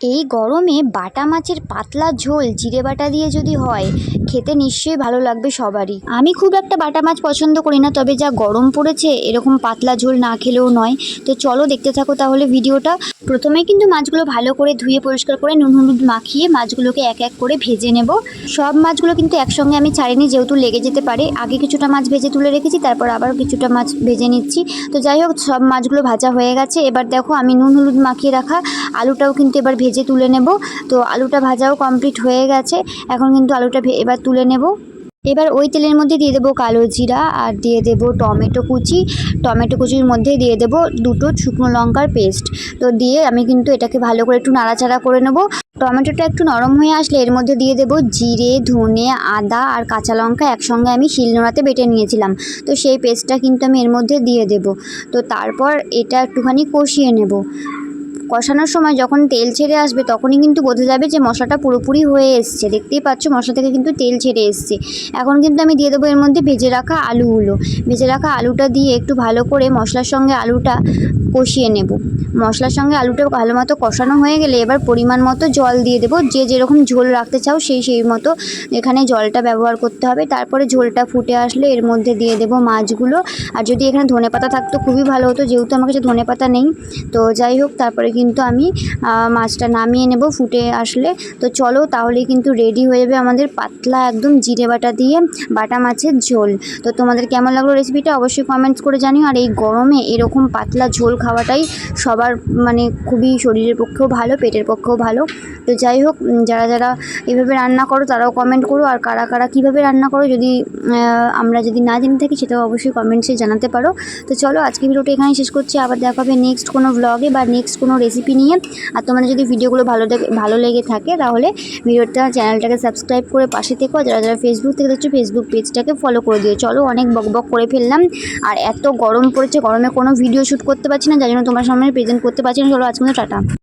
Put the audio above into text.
এই গরমে বাটা মাছের পাতলা ঝোল জিরে বাটা দিয়ে যদি হয়, খেতে নিশ্চয়ই ভালো লাগবে সবারই। আমি খুব একটা বাটা মাছ পছন্দ করি না, তবে যা গরম পড়েছে, এরকম পাতলা ঝোল না খেলেও নয়। তো চলো দেখতে থাকো তাহলে ভিডিওটা। প্রথমে কিন্তু মাছগুলো ভালো করে ধুয়ে, পরিষ্কার করে নুন হলুদ মাখিয়ে মাছগুলোকে এক এক করে ভেজে নেব। সব মাছগুলো কিন্তু একসঙ্গে আমি ছাড়িনি, যেহেতু লেগে যেতে পারে। আগে কিছুটা মাছ ভেজে তুলে রেখেছি, তারপর আবার কিছুটা মাছ ভেজে নিচ্ছি। তো যাই হোক, সব মাছগুলো ভাজা হয়ে গেছে। এবার দেখো, আমি নুন হলুদ মাখিয়ে রাখা আলুটাও কিন্তু এবার ভেজে তুলে নেব। তো আলুটা ভাজাও কমপ্লিট হয়ে গেছে। এখন কিন্তু আলুটা এবার তুলে নেব। এবার ওই তেলের মধ্যে দিয়ে দেবো কালো জিরা আর দিয়ে দেবো টমেটো কুচি। টমেটো কুচির মধ্যে দিয়ে দেবো দুটো শুকনো লঙ্কার পেস্ট। তো দিয়ে আমি কিন্তু এটাকে ভালো করে একটু নাড়াচাড়া করে নেব। টমেটোটা একটু নরম হয়ে আসলে এর মধ্যে দিয়ে দেবো জিরে, ধনে, আদা আর কাঁচা লঙ্কা একসঙ্গে আমি শিলনোড়াতে বেটে নিয়েছিলাম। তো সেই পেস্টটা কিন্তু আমি এর মধ্যে দিয়ে দেবো। তো তারপর এটা একটুখানি কষিয়ে নেব। কষানোর সময় যখন তেল ছেড়ে আসবে, তখনই কিন্তু বোঝা যাবে যে মশলাটা পুরোপুরি হয়ে এসছে। দেখতেই পাচ্ছ মশলা থেকে কিন্তু তেল ছেড়ে এসছে। এখন কিন্তু আমি দিয়ে দেবো এর মধ্যে ভেজে রাখা আলুগুলো। ভেজে রাখা আলুটা দিয়ে একটু ভালো করে মশলার সঙ্গে আলুটা কষিয়ে নেব। মশলার সঙ্গে আলুটা ভালো মতো কষানো হয়ে গেলে এবার পরিমাণ মতো জল দিয়ে দেবো। যে যেরকম ঝোল রাখতে চাও সেই সেই মতো এখানে জলটা ব্যবহার করতে হবে। তারপরে ঝোলটা ফুটে আসলে এর মধ্যে দিয়ে দেবো মাছগুলো। আর যদি এখানে ধনেপাতা থাকতো খুবই ভালো হতো, যেহেতু আমার কাছে ধনেপাতা নেই। তো যাই হোক, তারপরে কিন্তু আমি মাছটা নামিয়ে নেব ফুটে আসলে। তো চলো তাহলেই কিন্তু রেডি হয়ে যাবে আমাদের পাতলা একদম জিরে বাটা দিয়ে বাটা মাছের ঝোল। তো তোমাদের কেমন লাগল রেসিপিটা অবশ্যই কমেন্টস করে জানিও। আর এই গরমে এরকম পাতলা ঝোল খাওয়াটাই সবার মানে খুবই শরীরের পক্ষেও ভালো, পেটের পক্ষেও ভালো। তো যাই হোক যারা যারা এভাবে রান্না করো তারাও কমেন্ট করো, আর কারা কারা কীভাবে রান্না করো যদি আমরা যদি না জেনে থাকি সেটাও অবশ্যই কমেন্টসে জানাতে পারো। তো চলো আজকে ভিডিওটা এখানেই শেষ করছি। আবার দেখা হবে নেক্সট কোনো ব্লগে বা নেক্সট কোনো রেসিপি নিয়ে। আর তোমাদের যদি ভিডিওগুলো ভালো ভালো লেগে থাকে তাহলে ভিডিওটা চ্যানেলটাকে সাবস্ক্রাইব করে পাশে থেকো। যারা যারা ফেসবুক থেকে দেখছ ফেসবুক পেজটাকে ফলো করে দিও। চলো, অনেক বক বক করে ফেললাম। আর এত গরম পড়েছে, গরমে কোনো ভিডিও শ্যুট করতে পারছি না যার জন্য তোমার সামনে প্রেজেন্ট করতে পারছি না। চলো আজকে টাটা।